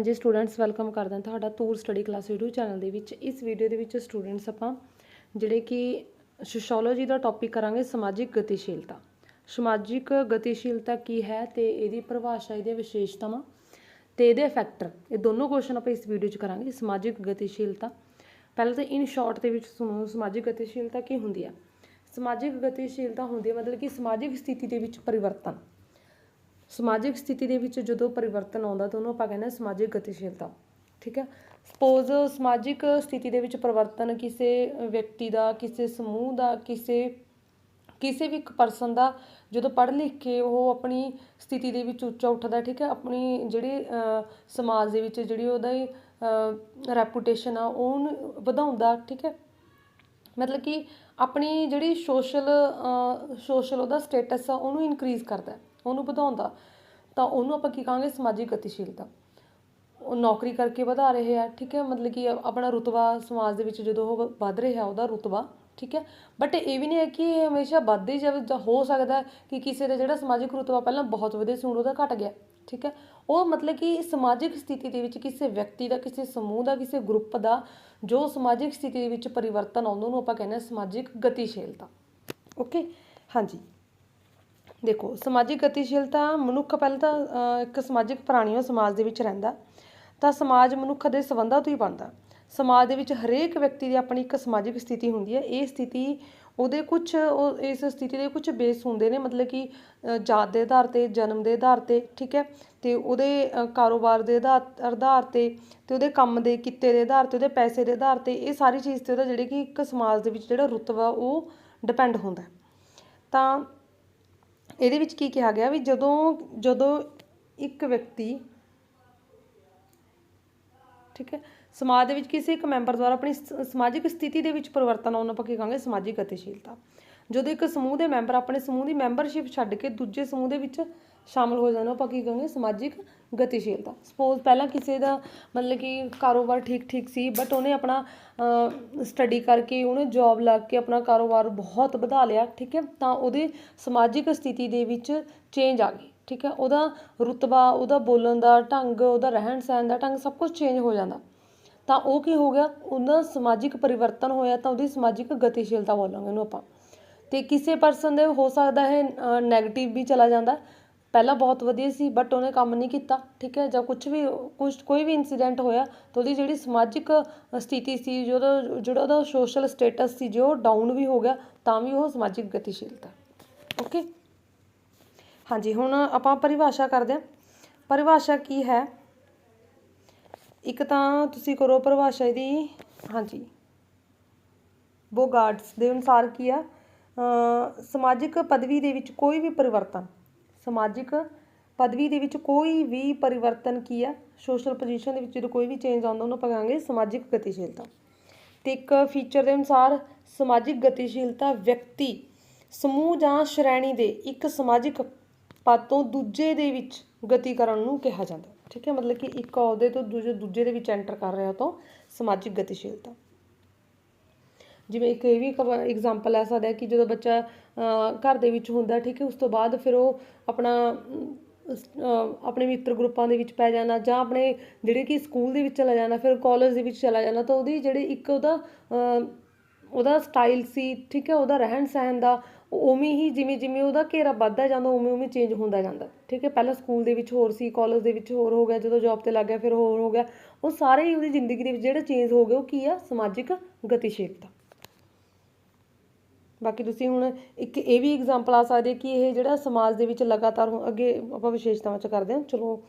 ਹਾਂਜੀ students welcome ਕਰਦਾ ਤੁਹਾਡਾ Toor study class YouTube channel ਦੇ ਵਿੱਚ। ਇਸ ਵੀਡੀਓ ਦੇ ਵਿੱਚ ਸਟੂਡੈਂਟਸ ਆਪਾਂ ਜਿਹੜੇ ਕਿ ਸੋਸ਼ੀਓਲੋਜੀ ਦਾ ਟੌਪਿਕ ਕਰਾਂਗੇ, ਸਮਾਜਿਕ ਗਤੀਸ਼ੀਲਤਾ। ਸਮਾਜਿਕ ਗਤੀਸ਼ੀਲਤਾ ਕੀ ਹੈ ਤੇ ਇਹਦੀ ਪਰਿਭਾਸ਼ਾ, ਇਹਦੀਆਂ ਵਿਸ਼ੇਸ਼ਤਾਵਾਂ ਤੇ ਇਹਦੇ ਫੈਕਟਰ ਇਹ ਦੋਨੋਂ ਕੁਐਸਚਨ ਆਪਾਂ ਇਸ ਵੀਡੀਓ 'ਚ ਕਰਾਂਗੇ, ਸਮਾਜਿਕ ਗਤੀਸ਼ੀਲਤਾ। ਪਹਿਲਾਂ ਤਾਂ ਇਨ ਸ਼ਾਰਟ ਦੇ ਵਿੱਚ ਸੁਣੋ, ਸਮਾਜਿਕ ਗਤੀਸ਼ੀਲਤਾ ਕੀ ਹੁੰਦੀ ਹੈ? ਸਮਾਜਿਕ ਗਤੀਸ਼ੀਲਤਾ ਹੁੰਦੀ ਹੈ ਮਤਲਬ ਕਿ ਸਮਾਜਿਕ ਸਥਿਤੀ ਦੇ ਵਿੱਚ ਪਰਿਵਰਤਨ। ਸਮਾਜਿਕ ਸਥਿਤੀ ਦੇ ਵਿੱਚ ਜਦੋਂ ਪਰਿਵਰਤਨ ਆਉਂਦਾ ਤਾਂ ਉਹਨੂੰ ਆਪਾਂ ਕਹਿੰਦੇ ਹਾਂ ਸਮਾਜਿਕ ਗਤੀਸ਼ੀਲਤਾ, ਠੀਕ ਹੈ? ਸਪੋਜ਼ ਸਮਾਜਿਕ ਸਥਿਤੀ ਦੇ ਵਿੱਚ ਪਰਿਵਰਤਨ ਕਿਸੇ ਵਿਅਕਤੀ ਦਾ, ਕਿਸੇ ਸਮੂਹ ਦਾ, ਕਿਸੇ ਕਿਸੇ ਵੀ ਇੱਕ ਪਰਸਨ ਦਾ ਜਦੋਂ ਪੜ੍ਹ ਲਿਖ ਕੇ ਉਹ ਆਪਣੀ ਸਥਿਤੀ ਦੇ ਵਿੱਚ ਉੱਚਾ ਉੱਠਦਾ, ਠੀਕ ਹੈ? ਆਪਣੀ ਜਿਹੜੀ ਸਮਾਜ ਦੇ ਵਿੱਚ ਜਿਹੜੀ ਉਹਦਾ ਰੈਪੂਟੇਸ਼ਨ ਆ, ਉਹਨੂੰ ਵਧਾਉਂਦਾ, ਠੀਕ ਹੈ? ਮਤਲਬ ਕਿ ਆਪਣੀ ਜਿਹੜੀ ਸੋਸ਼ਲ ਸੋਸ਼ਲ ਉਹਦਾ ਸਟੇਟਸ ਆ, ਉਹਨੂੰ ਇਨਕਰੀਜ਼ ਕਰਦਾ। ਉਹਨੂੰ ਵਧਾਉਂਦਾ, ਤਾਂ ਉਹਨੂੰ ਆਪਾਂ ਕੀ ਕਹਾਂਗੇ? ਸਮਾਜਿਕ ਗਤੀਸ਼ੀਲਤਾ। ਉਹ ਨੌਕਰੀ ਕਰਕੇ ਵਧਾ ਰਹੇ ਆ, ਠੀਕ ਹੈ? ਮਤਲਬ ਕਿ ਆਪਣਾ ਰੁਤਬਾ ਸਮਾਜ ਦੇ ਵਿੱਚ ਜਦੋਂ ਉਹ ਵੱਧ ਰਿਹਾ ਉਹਦਾ ਰੁਤਬਾ, ਠੀਕ ਹੈ? ਬਟ ਇਹ ਵੀ ਨਹੀਂ ਹੈ ਕਿ ਇਹ ਹਮੇਸ਼ਾ ਵੱਧਦੇ ਜਾਵੇ, ਜਾਂ ਹੋ ਸਕਦਾ ਕਿ ਕਿਸੇ ਦਾ ਜਿਹੜਾ ਸਮਾਜਿਕ ਰੁਤਬਾ ਪਹਿਲਾਂ ਬਹੁਤ ਵਧੀਆ ਸੀ, ਹੁਣ ਉਹਦਾ ਘਟ ਗਿਆ, ਠੀਕ ਹੈ? ਉਹ ਮਤਲਬ ਕਿ ਸਮਾਜਿਕ ਸਥਿਤੀ ਦੇ ਵਿੱਚ ਕਿਸੇ ਵਿਅਕਤੀ ਦਾ, ਕਿਸੇ ਸਮੂਹ ਦਾ, ਕਿਸੇ ਗਰੁੱਪ ਦਾ, ਜੋ ਸਮਾਜਿਕ ਸਥਿਤੀ ਦੇ ਵਿੱਚ ਪਰਿਵਰਤਨ ਆਉਂਦਾ, ਉਹਨੂੰ ਆਪਾਂ ਕਹਿੰਦੇ ਹਾਂ ਸਮਾਜਿਕ ਗਤੀਸ਼ੀਲਤਾ। ਓਕੇ ਹਾਂਜੀ। ਦੇਖੋ, ਸਮਾਜਿਕ ਗਤੀਸ਼ੀਲਤਾ ਮਨੁੱਖ ਪਹਿਲਾਂ ਤਾਂ ਇੱਕ ਸਮਾਜਿਕ ਪ੍ਰਾਣੀ ਉਹ ਸਮਾਜ ਦੇ ਵਿੱਚ ਰਹਿੰਦਾ। ਤਾਂ ਸਮਾਜ ਮਨੁੱਖ ਦੇ ਸੰਬੰਧਾਂ ਤੋਂ ਹੀ ਬਣਦਾ। ਸਮਾਜ ਦੇ ਵਿੱਚ ਹਰੇਕ ਵਿਅਕਤੀ ਦੀ ਆਪਣੀ ਇੱਕ ਸਮਾਜਿਕ ਸਥਿਤੀ ਹੁੰਦੀ ਹੈ। ਇਹ ਸਥਿਤੀ ਉਹਦੇ ਕੁਝ ਉਹ, ਇਸ ਸਥਿਤੀ ਦੇ ਕੁਝ ਬੇਸ ਹੁੰਦੇ ਨੇ, ਮਤਲਬ ਕਿ ਜਾਤ ਦੇ ਆਧਾਰ ਤੇ, ਜਨਮ ਦੇ ਆਧਾਰ ਤੇ, ਠੀਕ ਹੈ? ਤੇ ਉਹਦੇ ਕਾਰੋਬਾਰ ਦੇ ਆਧਾਰ ਆਧਾਰ ਤੇ ਤੇ ਉਹਦੇ ਕੰਮ ਦੇ, ਕਿੱਤੇ ਦੇ ਆਧਾਰ ਤੇ, ਉਹਦੇ ਪੈਸੇ ਦੇ ਆਧਾਰ ਤੇ, ਇਹ ਸਾਰੀ ਚੀਜ਼ ਤੇ ਉਹਦਾ ਜਿਹੜੇ ਕਿ ਇੱਕ ਸਮਾਜ ਦੇ ਵਿੱਚ ਜਿਹੜਾ ਰੁਤਬਾ, ਉਹ ਡਿਪੈਂਡ ਹੁੰਦਾ। ਤਾਂ ਇਹਦੇ ਵਿੱਚ ਕੀ ਕਿਹਾ ਗਿਆ ਵੀ ਜਦੋਂ ਜਦੋਂ ਇੱਕ ਵਿਅਕਤੀ ਠੀਕ ਹੈ, ਸਮਾਜ ਦੇ ਵਿੱਚ ਕਿਸੇ ਇੱਕ ਮੈਂਬਰ ਦੁਆਰਾ ਆਪਣੀ ਸਮਾਜਿਕ ਸਥਿਤੀ ਦੇ ਵਿੱਚ ਪਰਿਵਰਤਨ ਆਉਣ ਆਪਾਂ ਕੀ ਕਹਾਂਗੇ, ਸਮਾਜਿਕ ਗਤੀਸ਼ੀਲਤਾ। ਜਦੋਂ ਇੱਕ ਸਮੂਹ ਦੇ ਮੈਂਬਰ ਆਪਣੇ ਸਮੂਹ ਦੀ ਮੈਂਬਰਸ਼ਿਪ ਛੱਡ ਕੇ ਦੂਜੇ ਸਮੂਹ ਦੇ ਵਿੱਚ ਸ਼ਾਮਲ ਹੋ ਜਾਣ ਉਹ ਆਪਾਂ ਕੀ ਕਹਾਂਗੇ ਸਮਾਜਿਕ ਗਤੀਸ਼ੀਲਤਾ। ਸਪੋਜ਼ ਪਹਿਲਾਂ ਕਿਸੇ ਦਾ ਮਤਲਬ ਕਿ ਕਾਰੋਬਾਰ ਠੀਕ ਠੀਕ ਸੀ ਬਟ ਉਹਨੇ ਆਪਣਾ ਸਟੱਡੀ ਕਰਕੇ, ਉਹਨੇ ਜੌਬ ਲੱਗ ਕੇ ਆਪਣਾ ਕਾਰੋਬਾਰ ਬਹੁਤ ਵਧਾ ਲਿਆ, ਠੀਕ ਹੈ? ਤਾਂ ਉਹਦੇ ਸਮਾਜਿਕ ਸਥਿਤੀ ਦੇ ਵਿੱਚ ਚੇਂਜ ਆ ਗਈ, ਠੀਕ ਹੈ? ਉਹਦਾ ਰੁਤਬਾ, ਉਹਦਾ ਬੋਲਣ ਦਾ ਢੰਗ, ਉਹਦਾ ਰਹਿਣ ਸਹਿਣ ਦਾ ਢੰਗ ਸਭ ਕੁਝ ਚੇਂਜ ਹੋ ਜਾਂਦਾ। ਤਾਂ ਉਹ ਕੀ ਹੋ ਗਿਆ? ਉਹਦਾ ਸਮਾਜਿਕ ਪਰਿਵਰਤਨ ਹੋਇਆ, ਤਾਂ ਉਹਦੀ ਸਮਾਜਿਕ ਗਤੀਸ਼ੀਲਤਾ ਬੋਲਾਂਗੇ ਇਹਨੂੰ ਆਪਾਂ। ਤੇ ਕਿਸੇ ਪਰਸਨ ਦੇ ਹੋ ਸਕਦਾ ਹੈ 네ਗੇਟਿਵ ਵੀ ਚਲਾ ਜਾਂਦਾ ਪਹਿਲਾਂ ਬਹੁਤ ਵਧੀਆ ਸੀ ਬਟ ਉਹਨੇ ਕੰਮ ਨਹੀਂ ਕੀਤਾ, ਠੀਕ ਹੈ, ਜਾਂ ਕੁਝ ਵੀ ਕੁਝ ਕੋਈ ਵੀ ਇਨਸੀਡੈਂਟ ਹੋਇਆ ਤਾਂ ਉਹਦੀ ਜਿਹੜੀ ਸਮਾਜਿਕ ਸਥਿਤੀ ਸੀ ਜਿਹੜਾ ਜਿਹੜਾ ਉਹਦਾ ਸੋਸ਼ਲ ਸਟੇਟਸ ਸੀ, ਜੋ ਡਾਊਨ ਵੀ ਹੋ ਗਿਆ, ਤਾਂ ਵੀ ਉਹ ਸਮਾਜਿਕ ਗਤੀਸ਼ੀਲਤਾ ਓਕੇ ਹਾਂਜੀ, ਹੁਣ ਆਪਾਂ ਪਰਿਭਾਸ਼ਾ ਕਰਦੇ ਹਾਂ। ਪਰਿਭਾਸ਼ਾ ਕੀ ਹੈ? ਇੱਕ ਤਾਂ ਤੁਸੀਂ ਕਰੋ ਪਰਿਭਾਸ਼ਾ ਇਹਦੀ, ਹਾਂਜੀ। ਬੋਗਾਰਡਸ ਦੇ ਅਨੁਸਾਰ ਕੀ ਆ? ਸਮਾਜਿਕ ਪਦਵੀ ਦੇ ਵਿੱਚ ਕੋਈ ਵੀ ਪਰਿਵਰਤਨ ਸਮਾਜਿਕ ਪਦਵੀ ਦੇ ਵਿੱਚ ਕੋਈ ਵੀ ਪਰਿਵਰਤਨ ਕੀ ਆ ਸੋਸ਼ਲ ਪੋਜੀਸ਼ਨ ਦੇ ਵਿੱਚ ਜਦੋਂ ਕੋਈ ਵੀ ਚੇਂਜ ਆਉਂਦਾ, ਉਹਨੂੰ ਆਪਾਂ ਕਹਾਂਗੇ ਸਮਾਜਿਕ ਗਤੀਸ਼ੀਲਤਾ। ਤੇ ਇੱਕ ਫੀਚਰ ਦੇ ਅਨੁਸਾਰ ਸਮਾਜਿਕ ਗਤੀਸ਼ੀਲਤਾ ਵਿਅਕਤੀ ਸਮੂਹ ਜਾਂ ਸ਼੍ਰੇਣੀ ਦੇ ਇੱਕ ਸਮਾਜਿਕ ਪਦ ਤੋਂ ਦੂਜੇ ਦੇ ਵਿੱਚ ਗਤੀ ਕਰਨ ਨੂੰ ਕਿਹਾ ਜਾਂਦਾ। ਠੀਕ ਹੈ, ਮਤਲਬ ਕਿ ਇੱਕ ਅਹੁਦੇ ਤੋਂ ਦੂਜੇ ਦੂਜੇ ਦੇ ਵਿੱਚ ਐਂਟਰ ਕਰ ਰਿਹਾ ਤੋਂ ਸਮਾਜਿਕ ਗਤੀਸ਼ੀਲਤਾ। ਜਿਵੇਂ ਇੱਕ ਇਹ ਵੀ ਐਗਜ਼ਾਮਪਲ ਲੈ ਸਕਦਾ ਕਿ ਜਦੋਂ ਬੱਚਾ ਘਰ ਦੇ ਵਿੱਚ ਹੁੰਦਾ, ਠੀਕ ਹੈ, ਉਸ ਤੋਂ ਬਾਅਦ ਫਿਰ ਉਹ ਆਪਣਾ ਆਪਣੇ ਮਿੱਤਰ ਗਰੁੱਪਾਂ ਦੇ ਵਿੱਚ ਪੈ ਜਾਣਾ ਜਾਂ ਆਪਣੇ ਜਿਹੜੇ ਕਿ ਸਕੂਲ ਦੇ ਵਿੱਚ ਚਲਾ ਜਾਣਾ, ਫਿਰ ਕਾਲਜ ਦੇ ਵਿੱਚ ਚਲਾ ਜਾਣਾ, ਤਾਂ ਉਹਦੀ ਜਿਹੜੀ ਇੱਕ ਉਹਦਾ ਉਹਦਾ ਸਟਾਈਲ ਸੀ, ਠੀਕ ਹੈ, ਉਹਦਾ ਰਹਿਣ ਸਹਿਣ ਦਾ ਉਵੇਂ ਹੀ ਜਿਵੇਂ ਜਿਵੇਂ ਉਹਦਾ ਘੇਰਾ ਵੱਧਦਾ ਜਾਂਦਾ, ਉਵੇਂ ਉਵੇਂ ਚੇਂਜ ਹੁੰਦਾ ਜਾਂਦਾ, ਠੀਕ ਹੈ, ਪਹਿਲਾਂ ਸਕੂਲ ਦੇ ਵਿੱਚ ਹੋਰ ਸੀ ਕਾਲਜ ਦੇ ਵਿੱਚ ਹੋਰ ਹੋ ਗਿਆ, ਜਦੋਂ ਜੌਬ ਤੇ ਲੱਗ ਗਿਆ, ਫਿਰ ਹੋਰ ਹੋ ਗਿਆ, ਉਹ ਸਾਰੇ ਹੀ ਉਹਦੀ ਜ਼ਿੰਦਗੀ ਦੇ ਵਿੱਚ ਜਿਹੜੇ ਚੇਂਜ ਹੋ ਗਏ, ਉਹ ਕੀ ਆ? ਸਮਾਜਿਕ ਗਤੀਸ਼ੀਲਤਾ। ਬਾਕੀ ਤੁਸੀਂ ਹੁਣ ਇੱਕ ਇਹ ਵੀ ਐਗਜ਼ਾਮਪਲ ਆ ਸਕਦੇ ਕਿ ਇਹ ਜਿਹੜਾ ਸਮਾਜ ਦੇ ਵਿੱਚ ਲਗਾਤਾਰ ਹੁਣ ਅੱਗੇ ਆਪਾਂ ਵਿਸ਼ੇਸ਼ਤਾਵਾਂ ਚ ਕਰਦੇ ਹਾਂ, ਚਲੋ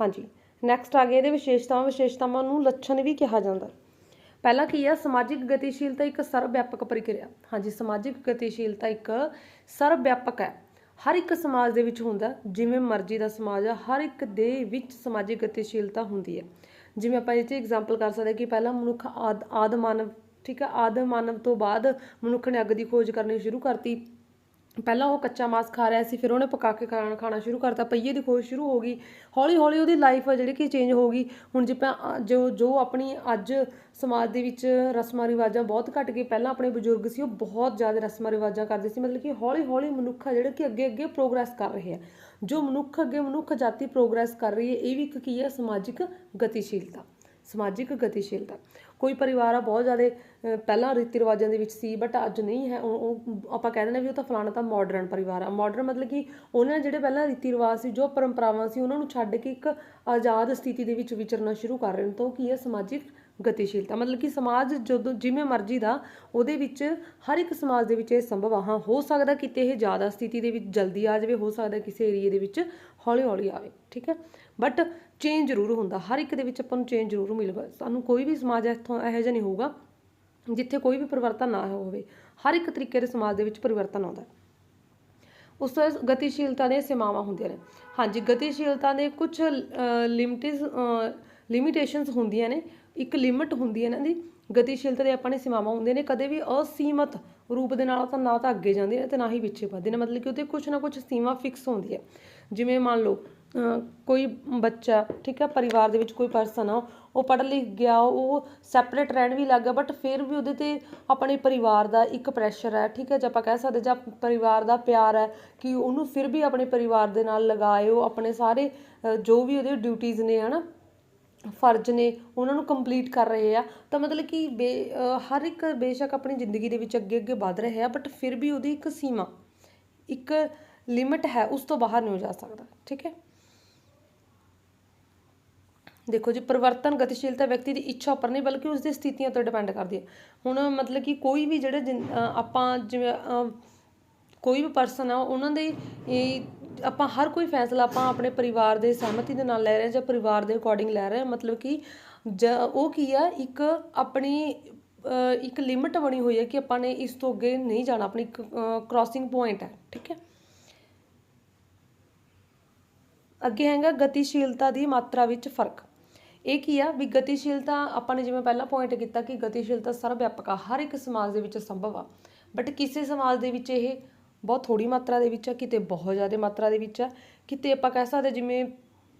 ਹਾਂਜੀ। ਨੈਕਸਟ ਆ ਗਿਆ ਇਹਦੇ ਵਿਸ਼ੇਸ਼ਤਾਵਾਂ ਵਿਸ਼ੇਸ਼ਤਾਵਾਂ ਨੂੰ ਲੱਛਣ ਵੀ ਕਿਹਾ ਜਾਂਦਾ। ਪਹਿਲਾ ਕੀ ਆ, ਸਮਾਜਿਕ ਗਤੀਸ਼ੀਲਤਾ ਇੱਕ ਸਰਵ ਵਿਆਪਕ ਪ੍ਰਕਿਰਿਆ। ਹਾਂਜੀ, ਸਮਾਜਿਕ ਗਤੀਸ਼ੀਲਤਾ ਇੱਕ ਸਰਵ ਵਿਆਪਕ ਹੈ। ਹਰ ਇੱਕ ਸਮਾਜ ਦੇ ਵਿੱਚ ਹੁੰਦਾ, ਜਿਵੇਂ ਮਰਜ਼ੀ ਦਾ ਸਮਾਜ ਆ, ਹਰ ਇੱਕ ਦੇ ਵਿੱਚ ਸਮਾਜਿਕ ਗਤੀਸ਼ੀਲਤਾ ਹੁੰਦੀ ਹੈ। ਜਿਵੇਂ ਆਪਾਂ ਇਹ 'ਚ ਐਗਜ਼ਾਮਪਲ ਕਰ ਸਕਦੇ ਕਿ ਪਹਿਲਾਂ ਮਨੁੱਖ ਆਦ ਆਦ ਮਾਨਵ ਠੀਕ ਹੈ ਆਦਮ ਮਾਨਵ ਤੋਂ ਬਾਅਦ ਮਨੁੱਖ ਨੇ ਅੱਗ ਦੀ ਖੋਜ ਕਰਨੀ ਸ਼ੁਰੂ ਕਰਤੀ। ਪਹਿਲਾਂ ਉਹ ਕੱਚਾ ਮਾਸ ਖਾ ਰਿਹਾ ਸੀ, ਫਿਰ ਉਹਨੇ ਪਕਾ ਕੇ ਖਾਣਾ ਖਾਣਾ ਸ਼ੁਰੂ ਕਰਤਾ। ਪਹੀਏ ਦੀ ਖੋਜ ਸ਼ੁਰੂ ਹੋ ਗਈ। ਹੌਲੀ ਹੌਲੀ ਉਹਦੀ ਲਾਈਫ ਆ ਜਿਹੜੀ ਕਿ ਚੇਂਜ ਹੋ ਗਈ। ਹੁਣ ਜਿਵੇਂ ਅ- ਜੋ ਜੋ ਆਪਣੀ ਅੱਜ ਸਮਾਜ ਦੇ ਵਿੱਚ ਰਸਮਾਂ, ਰਿਵਾਜਾਂ ਬਹੁਤ ਘਟ ਗਏ ਪਹਿਲਾਂ ਆਪਣੇ ਬਜ਼ੁਰਗ ਸੀ, ਉਹ ਬਹੁਤ ਜ਼ਿਆਦਾ ਰਸਮਾਂ, ਰਿਵਾਜਾਂ ਕਰਦੇ ਸੀ। ਮਤਲਬ ਕਿ ਹੌਲੀ ਹੌਲੀ ਮਨੁੱਖ ਆ ਜਿਹੜੇ ਕਿ ਅੱਗੇ ਅੱਗੇ ਪ੍ਰੋਗਰੈਸ ਕਰ ਰਹੇ ਆ ਜੋ ਮਨੁੱਖ ਅੱਗੇ ਮਨੁੱਖ ਜਾਤੀ ਪ੍ਰੋਗਰੈਸ ਕਰ ਰਹੀ ਹੈ, ਇਹ ਵੀ ਇੱਕ ਕੀ ਹੈ? ਸਮਾਜਿਕ ਗਤੀਸ਼ੀਲਤਾ। ਸਮਾਜਿਕ ਗਤੀਸ਼ੀਲਤਾ। ਕੋਈ ਪਰਿਵਾਰ ਆ, ਬਹੁਤ ਜ਼ਿਆਦਾ ਪਹਿਲਾਂ ਰੀਤੀ ਰਿਵਾਜਾਂ ਦੇ ਵਿੱਚ ਸੀ ਬਟ ਅੱਜ ਨਹੀਂ ਹੈ। ਉਹ ਉਹ, ਆਪਾਂ ਕਹਿ ਦਿੰਦੇ ਹਾਂ ਵੀ ਉਹ ਤਾਂ ਫਲਾਣਾ ਤਾਂ ਮਾਡਰਨ ਪਰਿਵਾਰ ਆ। ਮਾਡਰਨ ਮਤਲਬ ਕਿ ਉਹਨਾਂ ਜਿਹੜੇ ਪਹਿਲਾਂ ਰੀਤੀ ਰਿਵਾਜ ਸੀ, ਜੋ ਪਰੰਪਰਾਵਾਂ ਸੀ, ਉਹਨਾਂ ਨੂੰ ਛੱਡ ਕੇ ਇੱਕ ਆਜ਼ਾਦ ਸਥਿਤੀ ਦੇ ਵਿੱਚ ਵਿਚਰਨਾ ਸ਼ੁਰੂ ਕਰ ਰਹੇ ਨੇ। ਤਾਂ ਉਹ ਕੀ ਹੈ ਸਮਾਜਿਕ ਗਤੀਸ਼ੀਲਤਾ। ਮਤਲਬ ਕਿ ਸਮਾਜ ਜਦੋਂ ਜਿਵੇਂ ਮਰਜ਼ੀ ਦਾ, ਉਹਦੇ ਵਿੱਚ ਹਰ ਇੱਕ ਸਮਾਜ ਦੇ ਵਿੱਚ ਇਹ ਸੰਭਵ ਆ। ਹਾਂ, ਹੋ ਸਕਦਾ ਕਿਤੇ ਇਹ ਜ਼ਿਆਦਾ ਸਥਿਤੀ ਦੇ ਵਿੱਚ ਜਲਦੀ ਆ ਜਾਵੇ, ਹੋ ਸਕਦਾ ਕਿਸੇ ਏਰੀਏ ਦੇ ਵਿੱਚ ਹੌਲੀ ਹੌਲੀ ਆਵੇ, ਠੀਕ ਹੈ? ਬਟ ਚੇਂਜ ਜ਼ਰੂਰ ਹੁੰਦਾ। ਹਰ ਇੱਕ ਦੇ ਵਿੱਚ ਆਪਾਂ ਨੂੰ ਚੇਂਜ ਜ਼ਰੂਰ ਮਿਲੂਗਾ। ਸਾਨੂੰ ਕੋਈ ਵੀ ਸਮਾਜ ਇੱਥੋਂ ਇਹੋ ਜਿਹਾ ਨਹੀਂ ਹੋਊਗਾ, ਜਿੱਥੇ ਕੋਈ ਵੀ ਪਰਿਵਰਤਨ ਨਾ ਹੋਵੇ। ਹਰ ਇੱਕ ਤਰੀਕੇ ਦੇ ਸਮਾਜ ਦੇ ਵਿੱਚ ਪਰਿਵਰਤਨ ਆਉਂਦਾ ਹੈ। ਉਸ ਤੋਂ ਬਾਅਦ ਗਤੀਸ਼ੀਲਤਾ ਦੀਆਂ ਸੀਮਾਵਾਂ ਹੁੰਦੀਆਂ ਨੇ। ਹਾਂਜੀ, ਗਤੀਸ਼ੀਲਤਾ ਦੇ ਕੁਝ ਲਿਮਿਟਿਸ ਲਿਮਿਟੇਸ਼ਨਸ ਹੁੰਦੀਆਂ ਨੇ। ਇੱਕ ਲਿਮਿਟ ਹੁੰਦੀ ਹੈ ਇਹਨਾਂ ਦੀ। ਗਤੀਸ਼ੀਲਤਾ ਦੇ ਆਪਾਂ ਨੇ ਸੀਮਾਵਾਂ ਹੁੰਦੀਆਂ ਨੇ, ਕਦੇ ਵੀ ਅਸੀਮਤ ਰੂਪ ਦੇ ਨਾਲ ਤਾਂ ਨਾ ਤਾਂ ਅੱਗੇ ਜਾਂਦੇ ਨੇ ਤੇ ਨਾ ਹੀ ਪਿੱਛੇ ਵੱਧਦੇ ਨੇ, ਮਤਲਬ ਕਿ ਉਹਦੇ ਕੁਝ ਨਾ ਕੁਝ ਸੀਮਾ ਫਿਕਸ ਹੁੰਦੀ ਹੈ। ਜਿਵੇਂ ਮੰਨ ਲਓ ਕੋਈ ਬੱਚਾ, ਠੀਕ ਹੈ, ਪਰਿਵਾਰ ਦੇ ਵਿੱਚ ਕੋਈ ਪਰਸਨ ਆ, ਉਹ ਪੜ੍ਹ ਲਿਖ ਗਿਆ, ਉਹ ਸੈਪਰੇਟ ਰਹਿਣ ਵੀ ਲੱਗ ਗਿਆ ਬਟ ਫਿਰ ਵੀ ਉਹਦੇ ਤੇ ਆਪਣੇ ਪਰਿਵਾਰ ਦਾ ਇੱਕ ਪ੍ਰੈਸ਼ਰ ਹੈ, ਠੀਕ ਹੈ, ਜੇ ਆਪਾਂ ਕਹਿ ਸਕਦੇ ਜਾਂ ਪਰਿਵਾਰ ਦਾ ਪਿਆਰ ਹੈ ਕਿ ਉਹਨੂੰ ਫਿਰ ਵੀ ਆਪਣੇ ਪਰਿਵਾਰ ਦੇ ਨਾਲ ਲਗਾਏ ਉਹ ਆਪਣੇ ਸਾਰੇ ਜੋ ਵੀ ਉਹਦੇ ਡਿਊਟੀਆਂ ਨੇ, ਹਨਾ ਫਰਜ਼ ਨੇ ਉਹਨਾਂ ਨੂੰ ਕੰਪਲੀਟ ਕਰ ਰਹੇ ਆ, ਤਾਂ ਮਤਲਬ ਕਿ ਬੇ ਹਰ ਇੱਕ ਬੇਸ਼ੱਕ ਆਪਣੀ ਜ਼ਿੰਦਗੀ ਦੇ ਵਿੱਚ ਅੱਗੇ ਅੱਗੇ ਵਧ ਰਹੇ ਆ ਬਟ ਫਿਰ ਵੀ ਉਹਦੀ ਇੱਕ ਸੀਮਾ, ਇੱਕ ਲਿਮਿਟ ਹੈ, ਉਸ ਤੋਂ ਬਾਹਰ ਨਹੀਂ ਹੋ ਜਾ ਸਕਦਾ, ਠੀਕ ਹੈ? ਦੇਖੋ ਜੀ, ਪਰਿਵਰਤਨ ਗਤੀਸ਼ੀਲਤਾ ਵਿਅਕਤੀ ਦੀ ਇੱਛਾ ਉੱਪਰ ਨਹੀਂ, ਬਲਕਿ ਉਸ ਦੀ ਸਥਿਤੀਆਂ ਉੱਤੇ ਡਿਪੈਂਡ ਕਰਦੀ ਹੈ। ਹੁਣ ਮਤਲਬ ਕਿ ਕੋਈ ਵੀ ਜਿਹੜੇ ਜਿਨ- ਆਪਾਂ ਜਿਵੇਂ ਕੋਈ ਵੀ ਪਰਸਨ ਆ, ਉਹਨਾਂ ਦੇ ਆਪਾਂ ਹਰ ਕੋਈ ਫੈਸਲਾ ਆਪਾਂ ਆਪਣੇ ਪਰਿਵਾਰ ਦੇ ਸਹਿਮਤੀ ਦੇ ਨਾਲ ਲੈ ਰਹੇ ਹਾਂ ਜਾਂ ਪਰਿਵਾਰ ਦੇ ਅਕੋਰਡਿੰਗ ਲੈ ਰਹੇ ਹਾਂ। ਮਤਲਬ ਕਿ ਜ ਉਹ ਕੀ ਆ, ਇੱਕ ਆਪਣੀ ਇੱਕ ਲਿਮਿਟ ਬਣੀ ਹੋਈ ਹੈ ਕਿ ਆਪਾਂ ਨੇ ਇਸ ਤੋਂ ਅੱਗੇ ਨਹੀਂ ਜਾਣਾ, ਆਪਣੀ ਇੱਕ ਕ੍ਰਾਸਿੰਗ ਪੁਆਇੰਟ ਹੈ, ਠੀਕ ਹੈ? ਅੱਗੇ ਹੈਗਾ ਗਤੀਸ਼ੀਲਤਾ ਦੀ ਮਾਤਰਾ ਵਿੱਚ ਫ਼ਰਕ। ਇਹ ਕੀ ਆ, ਵੀ ਗਤੀਸ਼ੀਲਤਾ ਆਪਾਂ ਨੇ ਜਿਵੇਂ ਪਹਿਲਾਂ ਪੁਆਇੰਟ ਕੀਤਾ ਕਿ ਗਤੀਸ਼ੀਲਤਾ ਸਰਵ ਵਿਆਪਕ ਆ, ਹਰ ਇੱਕ ਸਮਾਜ ਦੇ ਵਿੱਚ ਸੰਭਵ ਆ। ਬਟ ਕਿਸੇ ਸਮਾਜ ਦੇ ਵਿੱਚ ਇਹ ਬਹੁਤ ਥੋੜੀ ਮਾਤਰਾ ਦੇ ਵਿੱਚ ਆ, ਕਿਤੇ ਬਹੁਤ ਜ਼ਿਆਦਾ ਮਾਤਰਾ ਦੇ ਵਿੱਚ ਆ। ਕਿਤੇ ਆਪਾਂ ਕਹਿ ਸਕਦੇ ਜਿਵੇਂ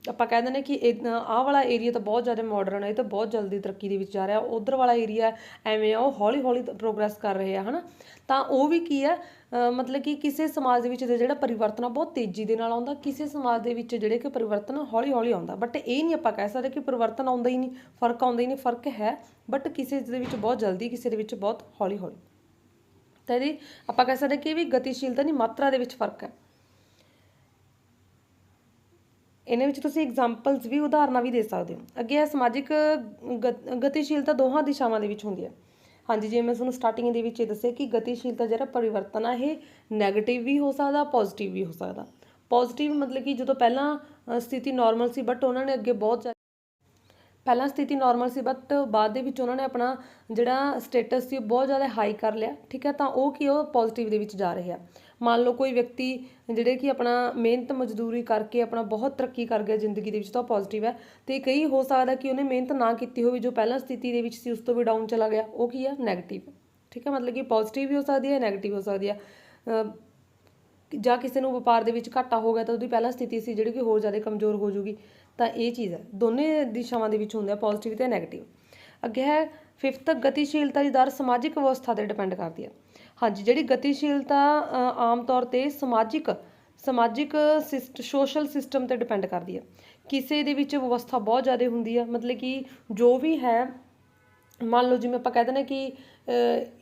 ਆਪਾਂ ਕਹਿ ਦਿੰਦੇ ਕਿ ਇਹ- ਆਹ ਵਾਲਾ ਏਰੀਆ ਤਾਂ ਬਹੁਤ ਜ਼ਿਆਦਾ ਮਾਡਰਨ ਹੈ ਇਹ ਤਾਂ ਬਹੁਤ ਜਲਦੀ ਤਰੱਕੀ ਦੇ ਵਿੱਚ ਜਾ ਰਿਹਾ। ਉਧਰ ਵਾਲਾ ਏਰੀਆ ਐਵੇਂ ਆ, ਉਹ ਹੌਲੀ ਹੌਲੀ ਪ੍ਰੋਗਰੈਸ ਕਰ ਰਹੇ ਆ ਹਨਾ? ਤਾਂ ਉਹ ਵੀ ਕੀ ਹੈ ਮਤਲਬ ਕਿ ਕਿਸੇ ਸਮਾਜ ਦੇ ਵਿੱਚ ਜਿਹੜਾ ਪਰਿਵਰਤਨ ਆ, ਬਹੁਤ ਤੇਜ਼ੀ ਦੇ ਨਾਲ ਆਉਂਦਾ। ਕਿਸੇ ਸਮਾਜ ਦੇ ਵਿੱਚ ਜਿਹੜੇ ਕਿ ਪਰਿਵਰਤਨ ਹੌਲੀ ਹੌਲੀ ਆਉਂਦਾ। ਬਟ ਇਹ ਨਹੀਂ ਆਪਾਂ ਕਹਿ ਸਕਦੇ ਕਿ ਪਰਿਵਰਤਨ ਆਉਂਦਾ ਹੀ ਨਹੀਂ, ਫ਼ਰਕ ਆਉਂਦਾ ਹੀ ਨਹੀਂ, ਫ਼ਰਕ ਹੈ। ਬਟ ਕਿਸੇ ਦੇ ਵਿੱਚ ਬਹੁਤ ਜਲਦੀ, ਕਿਸੇ ਦੇ ਵਿੱਚ ਬਹੁਤ ਹੌਲੀ ਹੌਲੀ ਤਾਂ ਇਹਦੀ। ਆਪਾਂ ਕਹਿ ਸਕਦੇ ਕਿ ਵੀ ਗਤੀਸ਼ੀਲਤਾ ਦੀ ਮਾਤਰਾ ਦੇ ਵਿੱਚ ਫ਼ਰਕ ਹੈ। ਇਹਨਾਂ ਵਿੱਚ ਤੁਸੀਂ ਐਗਜ਼ਾਮਪਲਸ ਵੀ ਉਦਾਹਰਨਾਂ ਵੀ ਦੇ ਸਕਦੇ ਹੋ। ਅੱਗੇ ਹੈ ਸਮਾਜਿਕ ਗਤ- ਗਤੀਸ਼ੀਲਤਾ ਦੋਹਾਂ ਦਿਸ਼ਾਵਾਂ ਦੇ ਵਿੱਚ ਹੁੰਦੀ ਹੈ। ਹਾਂਜੀ, ਜਿਵੇਂ ਮੈਂ ਤੁਹਾਨੂੰ ਸਟਾਰਟਿੰਗ ਦੇ ਵਿੱਚ ਇਹ ਦੱਸਿਆ ਕਿ ਗਤੀਸ਼ੀਲਤਾ ਜਿਹੜਾ ਪਰਿਵਰਤਨ ਆ, ਇਹ ਨੈਗੇਟਿਵ ਵੀ ਹੋ ਸਕਦਾ ਪੋਜ਼ਿਟਿਵ ਵੀ ਹੋ ਸਕਦਾ। ਪੋਜ਼ਿਟਿਵ ਮਤਲਬ ਕਿ ਜਦੋਂ ਪਹਿਲਾਂ ਸਥਿਤੀ ਨਾਰਮਲ ਸੀ ਬਟ ਉਹਨਾਂ ਨੇ ਅੱਗੇ ਬਹੁਤ ਜ਼ਿਆਦਾ ਪਹਿਲਾਂ ਸਥਿਤੀ ਨਾਰਮਲ ਸੀ ਬਟ ਬਾਅਦ ਦੇ ਵਿੱਚ ਉਹਨਾਂ ਨੇ ਆਪਣਾ ਜਿਹੜਾ ਸਟੇਟਸ ਸੀ, ਉਹ ਬਹੁਤ ਜ਼ਿਆਦਾ ਹਾਈ ਕਰ ਲਿਆ। ਠੀਕ ਹੈ, ਤਾਂ ਉਹ ਕੀ ਉਹ ਪੋਜ਼ਿਟਿਵ ਦੇ ਵਿੱਚ ਜਾ ਰਹੇ ਆ। ਮੰਨ ਲਓ ਕੋਈ ਵਿਅਕਤੀ ਜਿਹੜੇ ਕਿ ਆਪਣਾ ਮਿਹਨਤ ਮਜ਼ਦੂਰੀ ਕਰਕੇ ਆਪਣਾ ਬਹੁਤ ਤਰੱਕੀ ਕਰ ਗਿਆ ਜ਼ਿੰਦਗੀ ਦੇ ਵਿੱਚ, ਤਾਂ ਪੋਜ਼ਿਟਿਵ ਹੈ। ਤੇ ਕਈ ਹੋ ਸਕਦਾ ਕਿ ਉਹਨੇ ਮਿਹਨਤ ਨਾ ਕੀਤੀ ਹੋਵੇ, ਜੋ ਪਹਿਲਾਂ ਸਥਿਤੀ ਦੇ ਵਿੱਚ ਸੀ, ਉਸ ਤੋਂ ਵੀ ਡਾਊਨ ਚਲਾ ਗਿਆ। ਉਹ ਕੀ ਹੈ ਨੈਗੇਟਿਵ ਠੀਕ ਹੈ, ਮਤਲਬ ਕਿ ਪੋਜ਼ਿਟਿਵ ਵੀ ਹੋ ਸਕਦੀ ਹੈ ਨੈਗੇਟਿਵ ਹੋ ਸਕਦੀ ਹੈ। ਜਾਂ ਕਿਸੇ ਨੂੰ ਵਪਾਰ ਦੇ ਵਿੱਚ ਘਾਟਾ ਹੋ ਗਿਆ, ਤਾਂ ਉਹਦੀ ਪਹਿਲਾਂ ਸਥਿਤੀ ਸੀ, ਜਿਹੜੀ ਕਿ ਹੋਰ ਜ਼ਿਆਦਾ ਕਮਜ਼ੋਰ ਹੋ ਜੂਗੀ ਤਾਂ ਇਹ ਚੀਜ਼ ਹੈ। ਦੋਨੇ ਦਿਸ਼ਾਵਾਂ ਦੇ ਵਿੱਚ ਹੁੰਦਾ ਆ ਪੋਜ਼ਿਟਿਵ ਤੇ ਨੈਗੇਟਿਵ ਅੱਗੇ ਹੈ ਫਿਫਥ ਗਤੀਸ਼ੀਲਤਾ ਦੀ ਦਰ ਸਮਾਜਿਕ ਵਿਵਸਥਾ ਤੇ ਡਿਪੈਂਡ ਕਰਦੀ ਹੈ। ਹਾਂਜੀ, ਜਿਹੜੀ ਗਤੀਸ਼ੀਲਤਾ ਆਮ ਤੌਰ ਤੇ ਸਮਾਜਿਕ ਸਮਾਜਿਕ ਸਿਸਟ ਸੋਸ਼ਲ ਸਿਸਟਮ ਤੇ ਡਿਪੈਂਡ ਕਰਦੀ ਹੈ। ਕਿਸੇ ਦੇ ਵਿੱਚ ਵਿਵਸਥਾ ਬਹੁਤ ਜ਼ਿਆਦਾ ਹੁੰਦੀ ਹੈ। ਮਤਲਬ ਕਿ ਜੋ ਵੀ ਹੈ ਮੰਨ ਲਓ ਜਿਵੇਂ ਆਪਾਂ ਕਹਿ ਦਿੰਦੇ ਹਾਂ ਕਿ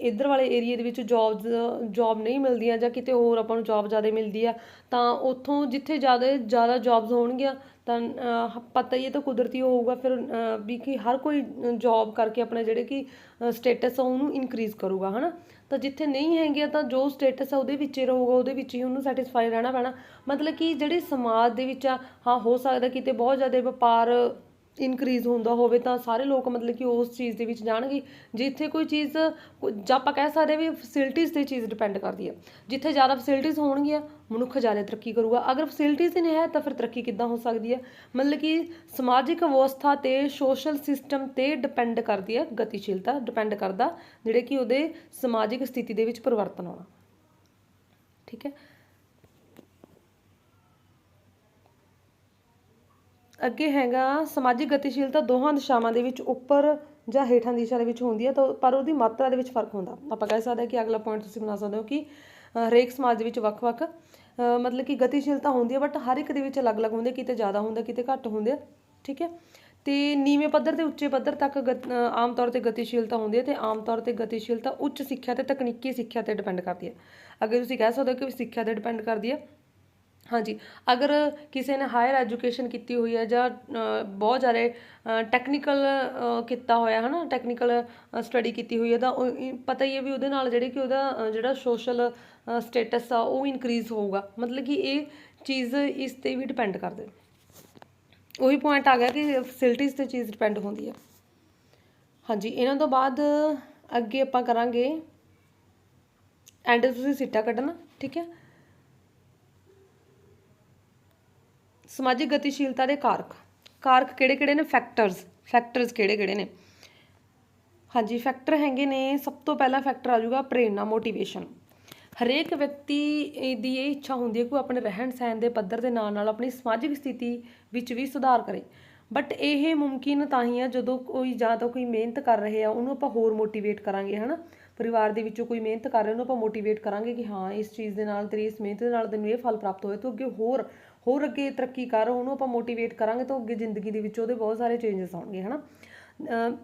ਇੱਧਰ ਵਾਲੇ ਏਰੀਏ ਦੇ ਵਿੱਚ ਜੋਬਸ ਜੋਬ ਨਹੀਂ ਮਿਲਦੀਆਂ ਜਾਂ ਕਿਤੇ ਹੋਰ ਆਪਾਂ ਨੂੰ ਜੋਬ ਜ਼ਿਆਦਾ ਮਿਲਦੀ ਆ, ਤਾਂ ਉੱਥੋਂ ਜਿੱਥੇ ਜ਼ਿਆਦਾ ਜ਼ਿਆਦਾ ਜੋਬਸ ਹੋਣਗੀਆਂ, ਤਾਂ ਪਤਾ ਹੀ ਹੈ ਤਾਂ ਕੁਦਰਤੀ ਹੋਊਗਾ, ਫਿਰ ਵੀ ਕਿ ਹਰ ਕੋਈ ਜੋਬ ਕਰਕੇ ਆਪਣਾ ਜਿਹੜੇ ਕਿ ਸਟੇਟਸ ਆ ਉਹਨੂੰ ਇਨਕਰੀਜ਼ ਕਰੂਗਾ, ਹਨਾ? ਤਾਂ ਜਿੱਥੇ ਨਹੀਂ ਹੈਗੀਆਂ ਤਾਂ ਜੋ ਸਟੇਟਸ ਆ ਉਹਦੇ ਵਿੱਚ ਹੀ ਰਹੂਗਾ, ਉਹਦੇ ਵਿੱਚ ਹੀ ਉਹਨੂੰ ਸੈਟੀਸਫਾਈ ਰਹਿਣਾ ਪੈਣਾ। ਮਤਲਬ ਕਿ ਜਿਹੜੇ ਸਮਾਜ ਦੇ ਵਿੱਚ ਆ, ਹਾਂ, ਹੋ ਸਕਦਾ ਕਿਤੇ ਬਹੁਤ ਜ਼ਿਆਦਾ ਵਪਾਰ ਇਨਕਰੀਜ਼ ਹੁੰਦਾ ਹੋਵੇ ਤਾਂ ਸਾਰੇ ਲੋਕ ਮਤਲਬ ਕਿ ਉਸ ਚੀਜ਼ ਦੇ ਵਿੱਚ ਜਾਣਗੇ। ਜਿੱਥੇ ਕੋਈ ਚੀਜ਼ ਜਾਂ ਆਪਾਂ ਕਹਿ ਸਕਦੇ ਵੀ ਫੈਸਿਲਿਟੀਜ਼ ਤੇ ਚੀਜ਼ ਡਿਪੈਂਡ ਕਰਦੀ ਹੈ ਜਿੱਥੇ ਜ਼ਿਆਦਾ ਫੈਸਿਲਿਟੀਜ਼ ਹੋਣਗੀਆਂ, ਮਨੁੱਖ ਜ਼ਿਆਦਾ ਤਰੱਕੀ ਕਰੂਗਾ। ਅਗਰ ਫੈਸਿਲਿਟੀਜ਼ ਹੀ ਨਹੀਂ ਹੈ ਤਾਂ ਫਿਰ ਤਰੱਕੀ ਕਿੱਦਾਂ ਹੋ ਸਕਦੀ ਹੈ ਮਤਲਬ ਕਿ ਸਮਾਜਿਕ ਅਵਸਥਾ ਤੇ ਸੋਸ਼ਲ ਸਿਸਟਮ ਤੇ ਡਿਪੈਂਡ ਕਰਦੀ ਹੈ ਗਤੀਸ਼ੀਲਤਾ ਡਿਪੈਂਡ ਕਰਦਾ ਜਿਹੜੇ ਕਿ ਉਹਦੇ ਸਮਾਜਿਕ ਸਥਿਤੀ ਦੇ ਵਿੱਚ ਪਰਿਵਰਤਨ ਆਉਣਾ। ਠੀਕ ਹੈ? ਅੱਗੇ ਹੈਗਾ ਸਮਾਜਿਕ ਗਤੀਸ਼ੀਲਤਾ ਦੋਹਾਂ ਦਿਸ਼ਾਵਾਂ ਦੇ ਵਿੱਚ ਉੱਪਰ ਜਾਂ ਹੇਠਾਂ ਦਿਸ਼ਾ ਦੇ ਵਿੱਚ ਹੁੰਦੀ ਹੈ ਤਾਂ ਪਰ ਉਹਦੀ ਮਾਤਰਾ ਦੇ ਵਿੱਚ ਫ਼ਰਕ ਹੁੰਦਾ। ਆਪਾਂ ਕਹਿ ਸਕਦੇ ਹਾਂ ਕਿ ਅਗਲਾ ਪੁਆਇੰਟ ਤੁਸੀਂ ਬਣਾ ਸਕਦੇ ਹੋ ਕਿ ਹਰੇਕ ਸਮਾਜ ਦੇ ਵਿੱਚ ਵੱਖ-ਵੱਖ ਮਤਲਬ ਕਿ ਗਤੀਸ਼ੀਲਤਾ ਹੁੰਦੀ ਹੈ ਬਟ ਹਰ ਇੱਕ ਦੇ ਵਿੱਚ ਅਲੱਗ-ਅਲੱਗ ਹੁੰਦੇ, ਕਿਤੇ ਜ਼ਿਆਦਾ ਹੁੰਦਾ, ਕਿਤੇ ਘੱਟ ਹੁੰਦੇ ਆ, ਠੀਕ ਹੈ? ਤੇ ਨੀਵੇਂ ਪੱਧਰ ਤੇ ਉੱਚੇ ਪੱਧਰ ਤੱਕ ਗਤ- ਆਮ ਤੌਰ ਤੇ ਗਤੀਸ਼ੀਲਤਾ ਹੁੰਦੀ ਹੈ ਤੇ ਆਮ ਤੌਰ ਤੇ ਗਤੀਸ਼ੀਲਤਾ ਉੱਚ ਸਿੱਖਿਆ ਤੇ ਤਕਨੀਕੀ ਸਿੱਖਿਆ ਤੇ ਡਿਪੈਂਡ ਕਰਦੀ ਹੈ। ਅਗਰ ਤੁਸੀਂ ਕਹਿ ਸਕਦੇ ਹੋ ਕਿ ਸਿੱਖਿਆ ਤੇ ਡਿਪੈਂਡ ਕਰਦੀ ਹੈ। ਹਾਂਜੀ। ਅਗਰ ਕਿਸੇ ਨੇ ਹਾਇਰ ਐਜੂਕੇਸ਼ਨ ਕੀਤੀ ਹੋਈ ਹੈ ਜਾਂ ਬਹੁਤ ਜ਼ਿਆਦਾ ਟੈਕਨੀਕਲ ਕੀਤਾ ਹੋਇਆ ਹੈ ਨਾ ਟੈਕਨੀਕਲ ਸਟੱਡੀ ਕੀਤੀ ਹੋਈ ਹੈ, ਤਾਂ ਉਹ ਪਤਾ ਹੀ ਹੈ ਵੀ ਉਹਦੇ ਨਾਲ ਜਿਹੜੇ ਕਿ ਉਹਦਾ ਜਿਹੜਾ ਸੋਸ਼ਲ ਸਟੇਟਸ ਆ, ਉਹ ਇਨਕਰੀਜ਼ ਹੋਊਗਾ। ਮਤਲਬ ਕਿ ਇਹ ਚੀਜ਼ ਇਸ ਤੇ ਵੀ ਡਿਪੈਂਡ ਕਰਦੇ। ਉਹੀ ਪੁਆਇੰਟ ਆ ਗਿਆ ਕਿ ਫੈਸਿਲਿਟੀਜ਼ ਤੇ ਚੀਜ਼ ਡਿਪੈਂਡ ਹੁੰਦੀ ਹੈ। ਹਾਂਜੀ, ਇਹਨਾਂ ਤੋਂ ਬਾਅਦ ਅੱਗੇ ਆਪਾਂ ਕਰਾਂਗੇ। ਐਂਡ ਤੁਸੀਂ ਸਿੱਟਾ ਕੱਢਣਾ, ਠੀਕ ਹੈ? ਸਮਾਜਿਕ ਗਤੀਸ਼ੀਲਤਾ ਦੇ ਕਾਰਕ। ਕਾਰਕ ਕਿਹੜੇ ਕਿਹੜੇ ਨੇ? ਫੈਕਟਰਸ ਫੈਕਟਰਸ ਕਿਹੜੇ ਕਿਹੜੇ ਨੇ? ਹਾਂਜੀ ਫੈਕਟਰ ਹੈਗੇ ਨੇ, ਸਭ ਤੋਂ ਪਹਿਲਾ ਫੈਕਟਰ ਆ ਜਾਊਗਾ ਪ੍ਰੇਰਨਾ ਮੋਟੀਵੇਸ਼ਨ ਹਰੇਕ ਵਿਅਕਤੀ ਦੀ ਇਹ ਇੱਛਾ ਹੁੰਦੀ ਹੈ ਕਿ ਉਹ ਆਪਣੇ ਰਹਿਣ ਸਹਿਣ ਦੇ ਪੱਧਰ ਦੇ ਨਾਲ ਨਾਲ ਆਪਣੀ ਸਮਾਜਿਕ ਸਥਿਤੀ ਵਿੱਚ ਵੀ ਸੁਧਾਰ ਕਰੇ। ਬਟ ਇਹ ਮੁਮਕਿਨ ਤਾਂ ਹੀ ਆ ਜਦੋਂ ਕੋਈ ਜਾਂ ਤਾਂ ਕੋਈ ਮਿਹਨਤ ਕਰ ਰਹੇ ਆ, ਉਹਨੂੰ ਆਪਾਂ ਹੋਰ ਮੋਟੀਵੇਟ ਕਰਾਂਗੇ, ਹਨਾ? ਪਰਿਵਾਰ ਦੇ ਵਿੱਚੋਂ ਕੋਈ ਮਿਹਨਤ ਕਰ ਰਿਹਾ, ਉਹਨੂੰ ਆਪਾਂ ਮੋਟੀਵੇਟ ਕਰਾਂਗੇ ਕਿ ਹਾਂ, ਇਸ ਚੀਜ਼ ਦੇ ਨਾਲ ਤੇਰੀ, ਇਸ ਮਿਹਨਤ ਦੇ ਨਾਲ ਤੈਨੂੰ ਇਹ ਫਲ ਪ੍ਰਾਪਤ ਹੋਏ ਤੂੰ ਅੱਗੇ ਹੋਰ ਹੋਰ ਅੱਗੇ ਤਰੱਕੀ ਕਰ ਉਹਨੂੰ ਆਪਾਂ ਮੋਟੀਵੇਟ ਕਰਾਂਗੇ ਤਾਂ ਅੱਗੇ ਜ਼ਿੰਦਗੀ ਦੇ ਵਿੱਚ ਉਹਦੇ ਬਹੁਤ ਸਾਰੇ ਚੇਂਜਸ ਆਉਣਗੇ, ਹਨਾ? ਅਮ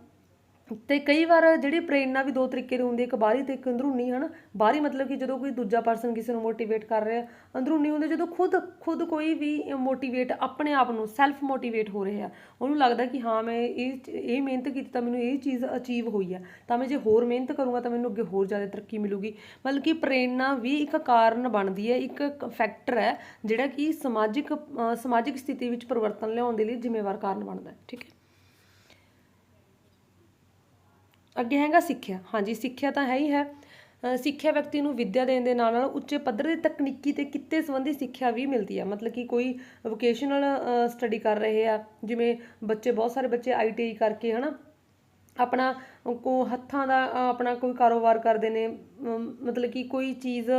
ਤੇ ਕਈ ਵਾਰ ਜਿਹੜੀ ਪ੍ਰੇਰਨਾ ਵੀ ਦੋ ਤਰੀਕੇ ਦੀ ਹੁੰਦੀ ਹੈ, ਇੱਕ ਬਾਹਰੀ ਤੇ ਇੱਕ ਅੰਦਰੂਨੀ, ਹਨਾ? ਬਾਹਰੀ ਮਤਲਬ ਕਿ ਜਦੋਂ ਕੋਈ ਦੂਜਾ ਪਰਸਨ ਕਿਸੇ ਨੂੰ ਮੋਟੀਵੇਟ ਕਰ ਰਿਹਾ, ਅੰਦਰੂਨੀ ਹੁੰਦੇ ਜਦੋਂ ਖੁਦ ਖੁਦ ਕੋਈ ਵੀ ਮੋਟੀਵੇਟ ਆਪਣੇ ਆਪ ਨੂੰ ਸੈਲਫ ਮੋਟੀਵੇਟ ਹੋ ਰਿਹਾ, ਉਹਨੂੰ ਲੱਗਦਾ ਕਿ ਹਾਂ, ਮੈਂ ਇਹ ਇਹ ਮਿਹਨਤ ਕੀਤੀ ਤਾਂ ਮੈਨੂੰ ਇਹ ਚੀਜ਼ ਅਚੀਵ ਹੋਈ ਹੈ ਤਾਂ ਮੈਂ ਜੇ ਹੋਰ ਮਿਹਨਤ ਕਰੂੰਗਾ ਤਾਂ ਮੈਨੂੰ ਅੱਗੇ ਹੋਰ ਜ਼ਿਆਦਾ ਤਰੱਕੀ ਮਿਲੂਗੀ। ਮਤਲਬ ਕਿ ਪ੍ਰੇਰਨਾ ਵੀ ਇੱਕ ਕਾਰਨ ਬਣਦੀ ਹੈ, ਇੱਕ ਫੈਕਟਰ ਹੈ, ਜਿਹੜਾ ਕਿ ਸਮਾਜਿਕ ਸਮਾਜਿਕ ਸਥਿਤੀ ਵਿੱਚ ਪਰਿਵਰਤਨ ਲਿਆਉਣ ਦੇ ਲਈ ਜ਼ਿੰਮੇਵਾਰ ਕਾਰਨ ਬਣਦਾ ਹੈ, ਠੀਕ ਹੈ? ਅੱਗੇ ਹੈਗਾ ਸਿੱਖਿਆ। ਹਾਂਜੀ, ਸਿੱਖਿਆ ਤਾਂ ਹੈ ਹੀ ਹੈ। ਸਿੱਖਿਆ ਵਿਅਕਤੀ ਨੂੰ ਵਿੱਦਿਆ ਦੇਣ ਦੇ ਨਾਲ ਨਾਲ ਉੱਚੇ ਪੱਧਰ ਦੀ ਤਕਨੀਕੀ ਤੇ ਕਿੱਤੇ ਸੰਬੰਧੀ ਸਿੱਖਿਆ ਵੀ ਮਿਲਦੀ ਹੈ ਮਤਲਬ ਕਿ ਕੋਈ ਵੋਕੇਸ਼ਨਲ ਸਟੱਡੀ ਕਰ ਰਹੇ ਆ, ਜਿਵੇਂ ਬੱਚੇ, ਬਹੁਤ ਸਾਰੇ ਬੱਚੇ ਆਈਟੀਆਈ ਕਰਕੇ ਹਨਾ ਆਪਣਾ ਕੋ ਹੱਥਾਂ ਦਾ ਆਪਣਾ ਕੋਈ ਕਾਰੋਬਾਰ ਕਰਦੇ ਨੇ ਮਤਲਬ ਕਿ ਕੋਈ ਚੀਜ਼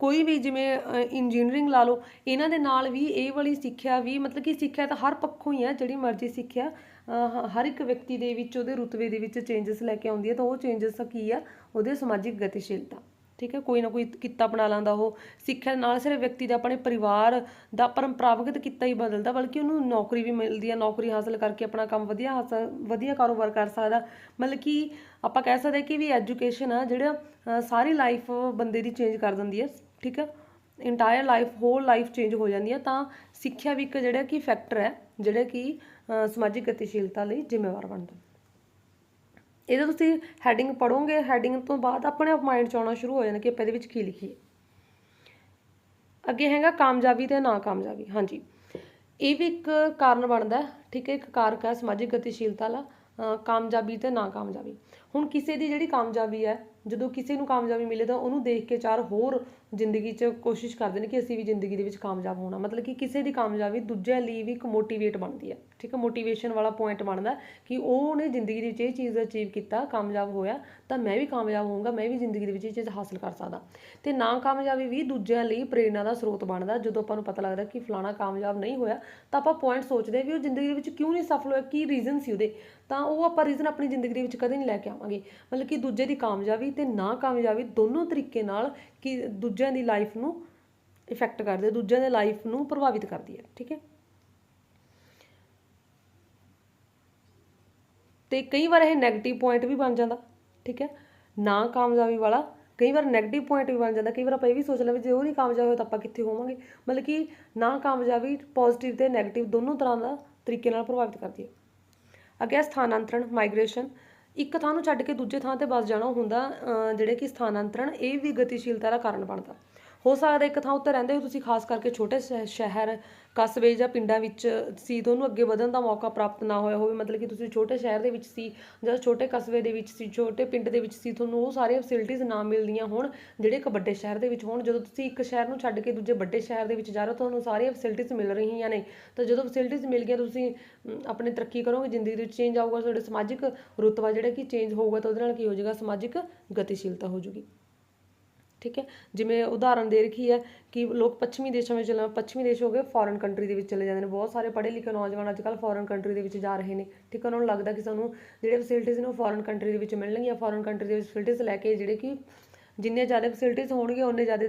ਕੋਈ ਵੀ ਜਿਵੇਂ ਇੰਜੀਨੀਅਰਿੰਗ ਲਾ ਲਓ, ਇਹਨਾਂ ਦੇ ਨਾਲ ਵੀ ਇਹ ਵਾਲੀ ਸਿੱਖਿਆ ਵੀ, ਮਤਲਬ ਕਿ ਸਿੱਖਿਆ ਤਾਂ ਹਰ ਪੱਖੋਂ ਹੀ ਹੈ, ਜਿਹੜੀ ਮਰਜ਼ੀ ਸਿੱਖਿਆ ਹ- ਹਰ ਇੱਕ ਵਿਅਕਤੀ ਦੇ ਵਿੱਚ, ਉਹਦੇ ਰੁਤਬੇ ਦੇ ਵਿੱਚ ਚੇਂਜਸ ਲੈ ਕੇ ਆਉਂਦੀ ਹੈ, ਤਾਂ ਉਹ ਚੇਂਜਸ ਕੀ ਆ? ਉਹਦੇ ਸਮਾਜਿਕ ਗਤੀਸ਼ੀਲਤਾ। ਠੀਕ ਹੈ, ਕੋਈ ਨਾ ਕੋਈ ਕਿੱਤਾ ਅਪਣਾ ਲੈਂਦਾ ਉਹ। ਸਿੱਖਿਆ ਨਾਲ ਸਿਰਫ ਵਿਅਕਤੀ ਦਾ, ਆਪਣੇ ਪਰਿਵਾਰ ਦਾ ਪਰੰਪਰਾਗਤ ਕਿੱਤਾ ਹੀ ਬਦਲਦਾ, ਬਲਕਿ ਉਹਨੂੰ ਨੌਕਰੀ ਵੀ ਮਿਲਦੀ ਹੈ, ਨੌਕਰੀ ਹਾਸਲ ਕਰਕੇ ਆਪਣਾ ਕੰਮ ਵਧੀਆ ਹਾਸਲ, ਵਧੀਆ ਕਾਰੋਬਾਰ ਕਰ ਸਕਦਾ। ਮਤਲਬ ਕਿ ਆਪਾਂ ਕਹਿ ਸਕਦੇ ਕਿ ਵੀ ਐਜੂਕੇਸ਼ਨ ਆ, ਜਿਹੜਾ ਸਾਰੀ ਲਾਈਫ ਬੰਦੇ ਦੀ ਚੇਂਜ ਕਰ ਦਿੰਦੀ ਹੈ, ਠੀਕ ਹੈ। Entire life whole life change ਹੋ ਜਾਂਦੀ ਹੈ, ਤਾਂ ਸਿੱਖਿਆ ਵੀ ਇੱਕ ਜਿਹੜਾ ਕਿ ਫੈਕਟਰ ਹੈ, ਜਿਹੜਾ ਕਿ ਸਮਾਜਿਕ ਗਤੀਸ਼ੀਲਤਾ ਲਈ ਜ਼ਿੰਮੇਵਾਰ ਬਣਦਾ। ਇਹਦਾ ਤੁਸੀਂ ਹੈਡਿੰਗ ਪੜੋਗੇ ਹੈਡਿੰਗ ਤੋਂ ਬਾਅਦ ਆਪਣੇ ਆਪ ਮਾਈਂਡ 'ਚ ਆਉਣਾ ਸ਼ੁਰੂ ਹੋ ਜਾਂਦਾ ਕਿ ਆਪਾਂ ਇਹਦੇ ਵਿੱਚ ਕੀ ਲਿਖੀਏ। ਅੱਗੇ ਹੈਗਾ ਕਾਮਯਾਬੀ ਤੇ ਨਾਕਾਮਯਾਬੀ ਹਾਂਜੀ। ਇਹ ਵੀ ਇੱਕ ਕਾਰਨ ਬਣਦਾ ਠੀਕ ਹੈ ਇੱਕ ਕਾਰਕ ਹੈ ਸਮਾਜਿਕ ਗਤੀਸ਼ੀਲਤਾ ਦਾ ਅ, ਕਾਮਯਾਬੀ ਤੇ ਨਾਕਾਮਯਾਬੀ। ਹੁਣ ਕਿਸੇ ਦੀ ਜਿਹੜੀ ਕਾਮਯਾਬੀ ਹੈ ਜਦੋਂ ਕਿਸੇ ਨੂੰ ਕਾਮਯਾਬੀ ਮਿਲੇ ਤਾਂ ਉਹਨੂੰ ਦੇਖ ਕੇ ਚਾਰ ਹੋਰ ਜ਼ਿੰਦਗੀ 'ਚ ਕੋਸ਼ਿਸ਼ ਕਰਦੇ ਨੇ ਕਿ ਅਸੀਂ ਵੀ ਜ਼ਿੰਦਗੀ ਦੇ ਵਿੱਚ ਕਾਮਯਾਬ ਹੋਣਾ। ਮਤਲਬ ਕਿ ਕਿਸੇ ਦੀ ਕਾਮਯਾਬੀ ਦੂਜਿਆਂ ਲਈ ਵੀ ਇੱਕ ਮੋਟੀਵੇਟ ਬਣਦੀ ਹੈ। ਠੀਕ ਹੈ ਮੋਟੀਵੇਸ਼ਨ ਵਾਲਾ ਪੁਆਇੰਟ ਬਣਦਾ ਕਿ ਉਹਨੇ ਜ਼ਿੰਦਗੀ ਦੇ ਵਿੱਚ ਇਹ ਚੀਜ਼ ਅਚੀਵ ਕੀਤਾ, ਕਾਮਯਾਬ ਹੋਇਆ, ਤਾਂ ਮੈਂ ਵੀ ਕਾਮਯਾਬ ਹੋਊਂਗਾ, ਮੈਂ ਵੀ ਜ਼ਿੰਦਗੀ ਦੇ ਵਿੱਚ ਇਹ ਚੀਜ਼ ਹਾਸਲ ਕਰ ਸਕਦਾ। ਤੇ ਨਾਕਾਮਯਾਬੀ ਵੀ ਦੂਜਿਆਂ ਲਈ ਪ੍ਰੇਰਨਾ ਦਾ ਸਰੋਤ ਬਣਦਾ। ਜਦੋਂ ਆਪਾਂ ਨੂੰ ਪਤਾ ਲੱਗਦਾ ਕਿ ਫਲਾਣਾ ਕਾਮਯਾਬ ਨਹੀਂ ਹੋਇਆ, ਤਾਂ ਆਪਾਂ ਪੁਆਇੰਟ ਸੋਚਦੇ ਹਾਂ ਵੀ ਉਹ ਜ਼ਿੰਦਗੀ ਦੇ ਵਿੱਚ ਕਿਉਂ ਨਹੀਂ ਸਫਲ ਹੋਇਆ, ਕੀ ਰੀਜ਼ਨ ਸੀ ਉਹਦੇ? ਤਾਂ ਉਹ ਆਪਾਂ ਰੀਜ਼ਨ ਆਪਣੀ ਜ਼ਿੰਦਗੀ ਦੇ ਵਿੱਚ ਕਦੇ ਨਹੀਂ ਲੈ ਕੇ ਆਵਾਂਗੇ। ਮਤਲਬ ਕਿ ਦੂਜੇ ਦੀ ਕਾਮਯਾਬੀ ਤੇ ਨਾ ਕਾਮਯਾਬੀ ਦੋਨੋਂ ਤਰੀਕੇ ਨਾਲ ਕਿ ਦੂਜਿਆਂ ਦੀ ਲਾਈਫ ਨੂੰ ਇਫੈਕਟ ਕਰਦੀ ਹੈ ਦੂਜਿਆਂ ਦੇ ਲਾਈਫ ਨੂੰ ਪ੍ਰਭਾਵਿਤ ਕਰਦੀ ਹੈ, ਠੀਕ ਹੈ? ਤੇ ਕਈ ਵਾਰ ਇਹ 네ਗੇਟਿਵ ਪੁਆਇੰਟ ਵੀ ਬਣ ਜਾਂਦਾ, ਠੀਕ ਹੈ? ਨਾ ਕਾਮਯਾਬੀ ਵਾਲਾ, ਕਈ ਵਾਰ 네ਗੇਟਿਵ ਪੁਆਇੰਟ ਵੀ ਬਣ ਜਾਂਦਾ, ਕਈ ਵਾਰ ਆਪਾਂ ਇਹ ਵੀ ਸੋਚ ਲੈਂਦੇ ਜੇ ਉਹ ਨਹੀਂ ਕਾਮਯਾਬ ਹੋਇਆ ਤਾਂ ਆਪਾਂ ਕਿੱਥੇ ਹੋਵਾਂਗੇ? ਮਤਲਬ ਕਿ ਨਾ ਕਾਮਯਾਬੀ ਪੋਜ਼ਿਟਿਵ ਤੇ 네ਗੇਟਿਵ ਦੋਨੋਂ ਤਰ੍ਹਾਂ ਦਾ ਤਰੀਕੇ ਨਾਲ ਪ੍ਰਭਾਵਿਤ ਕਰਦੀ ਹੈ। ਅੱਗੇ ਸਥਾਨਾਂਤਰਣ ਮਾਈਗ੍ਰੇਸ਼ਨ ਇੱਕ ਥਾਂ ਨੂੰ ਛੱਡ ਕੇ ਦੂਜੇ ਥਾਂ ਤੇ ਬਸ ਜਾਣਾ ਹੁੰਦਾ ਜਿਹੜੇ ਕਿ ਸਥਾਨਾਂਤਰਣ, ਇਹ ਵੀ ਗਤੀਸ਼ੀਲਤਾ ਦਾ ਕਾਰਨ ਬਣਦਾ। ਹੋ ਸਕਦਾ ਇੱਕ ਥਾਂ ਉੱਤੇ ਰਹਿੰਦੇ ਹੋ ਤੁਸੀਂ ਖਾਸ ਕਰਕੇ ਛੋਟੇ ਸ਼ਹਿ- ਸ਼ਹਿਰ, ਕਸਬੇ ਜਾਂ ਪਿੰਡਾਂ ਵਿੱਚ ਸੀ, ਤੁਹਾਨੂੰ ਅੱਗੇ ਵਧਣ ਦਾ ਮੌਕਾ ਪ੍ਰਾਪਤ ਨਾ ਹੋਇਆ ਹੋਵੇ। ਮਤਲਬ ਕਿ ਤੁਸੀਂ ਛੋਟੇ ਸ਼ਹਿਰ ਦੇ ਵਿੱਚ ਸੀ ਜਾਂ ਛੋਟੇ ਕਸਬੇ ਦੇ ਵਿੱਚ ਸੀ, ਛੋਟੇ ਪਿੰਡ ਦੇ ਵਿੱਚ ਸੀ, ਤੁਹਾਨੂੰ ਉਹ ਸਾਰੀਆਂ ਫੈਸਿਲਿਟੀਆਂ ਨਾ ਮਿਲਦੀਆਂ ਹੋਣ ਜਿਹੜੇ ਇੱਕ ਵੱਡੇ ਸ਼ਹਿਰ ਦੇ ਵਿੱਚ ਹੋਣ। ਜਦੋਂ ਤੁਸੀਂ ਇੱਕ ਸ਼ਹਿਰ ਨੂੰ ਛੱਡ ਕੇ ਦੂਜੇ ਵੱਡੇ ਸ਼ਹਿਰ ਦੇ ਵਿੱਚ ਜਾ ਰਹੇ ਹੋ, ਤੁਹਾਨੂੰ ਸਾਰੀਆਂ ਫੈਸਿਲਿਟੀਆਂ ਮਿਲ ਰਹੀਆਂ ਨੇ। ਤਾਂ ਜਦੋਂ ਫੈਸਿਲਿਟੀਆਂ ਮਿਲ ਗਈਆਂ, ਤੁਸੀਂ ਆਪਣੀ ਤਰੱਕੀ ਕਰੋਗੇ, ਜ਼ਿੰਦਗੀ ਦੇ ਵਿੱਚ ਚੇਂਜ ਆਊਗਾ, ਤੁਹਾਡੇ ਸਮਾਜਿਕ ਰੁਤਬਾ ਜਿਹੜਾ ਕਿ ਚੇਂਜ ਹੋਊਗਾ, ਤਾਂ ਉਹਦੇ ਨਾਲ ਕੀ ਹੋ ਜਾਏਗਾ? ਸਮਾਜਿਕ ਗਤੀਸ਼ੀਲਤਾ ਹੋ ਜਾਊਗੀ। ਠੀਕ ਹੈ? ਜਿਵੇਂ ਉਦਾਹਰਨ ਦੇ ਰੱਖੀ ਹੈ ਕਿ ਲੋਕ ਪੱਛਮੀ ਦੇਸ਼ਾਂ ਵਿੱਚ ਚਲੇ ਪੱਛਮੀ ਦੇਸ਼ ਹੋ ਗਏ ਫੋਰਨ ਕੰਟਰੀ ਦੇ ਵਿੱਚ ਚਲੇ ਜਾਂਦੇ ਨੇ। ਬਹੁਤ ਸਾਰੇ ਪੜ੍ਹੇ ਲਿਖੇ ਨੌਜਵਾਨ ਅੱਜ ਕੱਲ੍ਹ ਫੋਰਨ ਕੰਟਰੀ ਦੇ ਵਿੱਚ ਜਾ ਰਹੇ ਨੇ। ਠੀਕ ਹੈ? ਉਹਨਾਂ ਨੂੰ ਲੱਗਦਾ ਕਿ ਸਾਨੂੰ ਜਿਹੜੇ ਫੈਸਿਲਿਟੀਜ਼ ਨੇ ਉਹ ਫੋਰਨ ਕੰਟਰੀ ਦੇ ਵਿੱਚ ਮਿਲਣਗੀਆਂ। ਫੋਰਨ ਕੰਟਰੀ ਦੇ ਵਿੱਚ ਫੈਸਿਲਿਟੀਜ਼ ਲੈ ਕੇ ਜਿਹੜੇ ਕਿ ਜਿੰਨੇ ਜ਼ਿਆਦਾ ਫੈਸਿਲਿਟੀਜ਼ ਹੋਣਗੇ ਉਨੇ ਜ਼ਿਆਦਾ